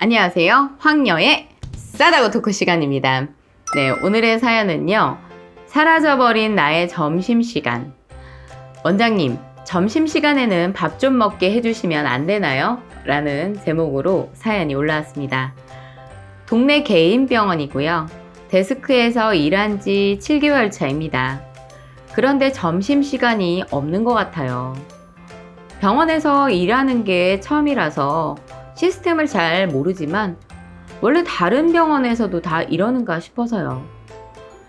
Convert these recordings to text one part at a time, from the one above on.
안녕하세요. 황녀의 싸다고 토크 시간입니다. 네, 오늘의 사연은요. 사라져버린 나의 점심시간. 원장님, 점심시간에는 밥 좀 먹게 해주시면 안 되나요? 라는 제목으로 사연이 올라왔습니다. 동네 개인 병원이고요. 데스크에서 일한 지 7개월 차입니다. 그런데 점심시간이 없는 것 같아요. 병원에서 일하는 게 처음이라서 시스템을 잘 모르지만 원래 다른 병원에서도 다 이러는가 싶어서요.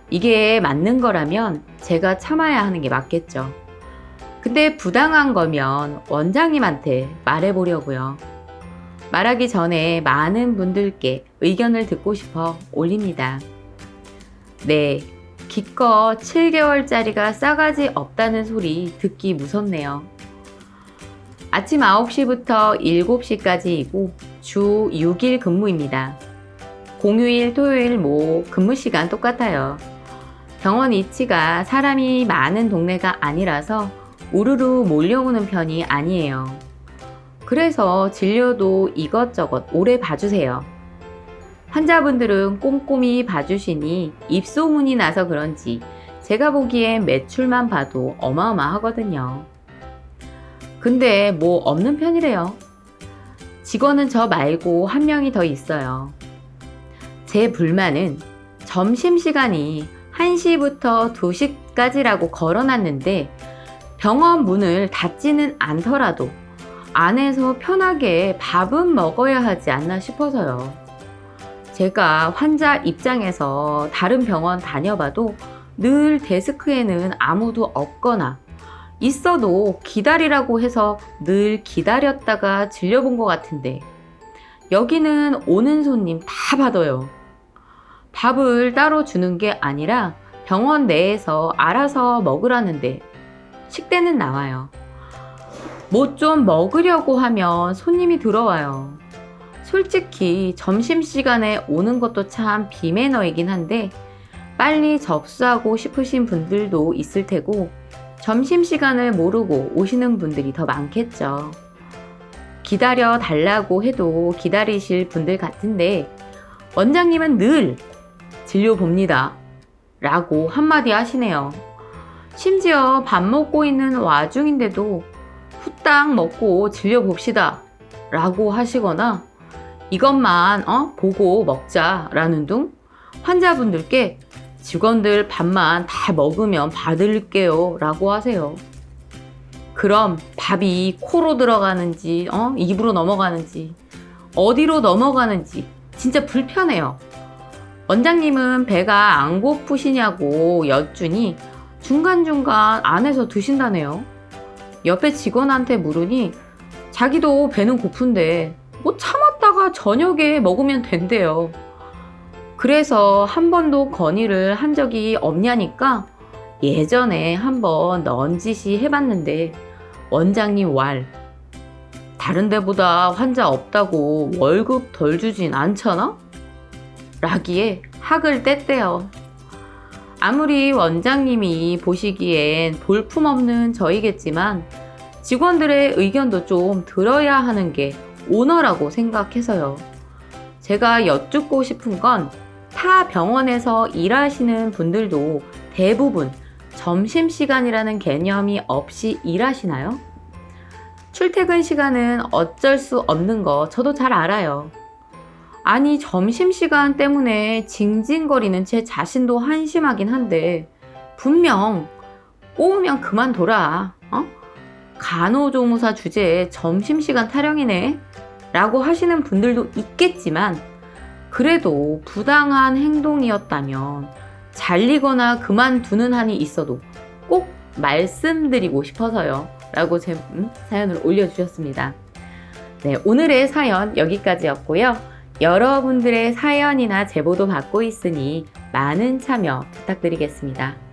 이게 맞는 거라면 제가 참아야 하는 게 맞겠죠. 근데 부당한 거면 원장님한테 말해보려고요. 말하기 전에 많은 분들께 의견을 듣고 싶어 올립니다. 네, 기껏 7개월짜리가 싸가지 없다는 소리 듣기 무섭네요. 아침 9시부터 7시까지이고 주 6일 근무입니다. 공휴일, 토요일 뭐 근무 시간 똑같아요. 병원 위치가 사람이 많은 동네가 아니라서 우르르 몰려오는 편이 아니에요. 그래서 진료도 이것저것 오래 봐주세요. 환자분들은 꼼꼼히 봐주시니 입소문이 나서 그런지 제가 보기엔 매출만 봐도 어마어마하거든요. 근데 뭐 없는 편이래요. 직원은 저 말고 한 명이 더 있어요. 제 불만은 점심시간이 1시부터 2시까지라고 걸어놨는데 병원 문을 닫지는 않더라도 안에서 편하게 밥은 먹어야 하지 않나 싶어서요. 제가 환자 입장에서 다른 병원 다녀봐도 늘 데스크에는 아무도 없거나 있어도 기다리라고 해서 늘 기다렸다가 질려본 것 같은데 여기는 오는 손님 다 받아요. 밥을 따로 주는 게 아니라 병원 내에서 알아서 먹으라는데 식대는 나와요. 뭐 좀 먹으려고 하면 손님이 들어와요. 솔직히 점심시간에 오는 것도 참 비매너이긴 한데 빨리 접수하고 싶으신 분들도 있을 테고 점심시간을 모르고 오시는 분들이 더 많겠죠. 기다려 달라고 해도 기다리실 분들 같은데 원장님은 늘 진료 봅니다. 라고 한마디 하시네요. 심지어 밥 먹고 있는 와중인데도 후딱 먹고 진료 봅시다. 라고 하시거나 이것만 어? 보고 먹자 라는 둥 환자분들께 직원들 밥만 다 먹으면 받을게요 라고 하세요. 그럼 밥이 코로 들어가는지 어? 입으로 넘어가는지 어디로 넘어가는지 진짜 불편해요. 원장님은 배가 안 고프시냐고 여쭈니 중간중간 안에서 드신다네요. 옆에 직원한테 물으니 자기도 배는 고픈데 뭐 참았다가 저녁에 먹으면 된대요. 그래서 한 번도 건의를 한 적이 없냐니까 예전에 한번 넌지시 해봤는데 원장님 왈 다른 데보다 환자 없다고 월급 덜 주진 않잖아? 라기에 학을 뗐대요. 아무리 원장님이 보시기엔 볼품없는 저이겠지만 직원들의 의견도 좀 들어야 하는 게 오너라고 생각해서요. 제가 여쭙고 싶은 건 타 병원에서 일하시는 분들도 대부분 점심시간이라는 개념이 없이 일하시나요? 출퇴근 시간은 어쩔 수 없는 거 저도 잘 알아요. 아니, 점심시간 때문에 징징거리는 제 자신도 한심하긴 한데, 분명 꼬우면 그만둬라, 어? 간호조무사 주제에 점심시간 타령이네? 라고 하시는 분들도 있겠지만, 그래도 부당한 행동이었다면, 잘리거나 그만두는 한이 있어도 꼭 말씀드리고 싶어서요. 라고 제 음, 사연을 올려주셨습니다. 네, 오늘의 사연 여기까지였고요. 여러분들의 사연이나 제보도 받고 있으니 많은 참여 부탁드리겠습니다.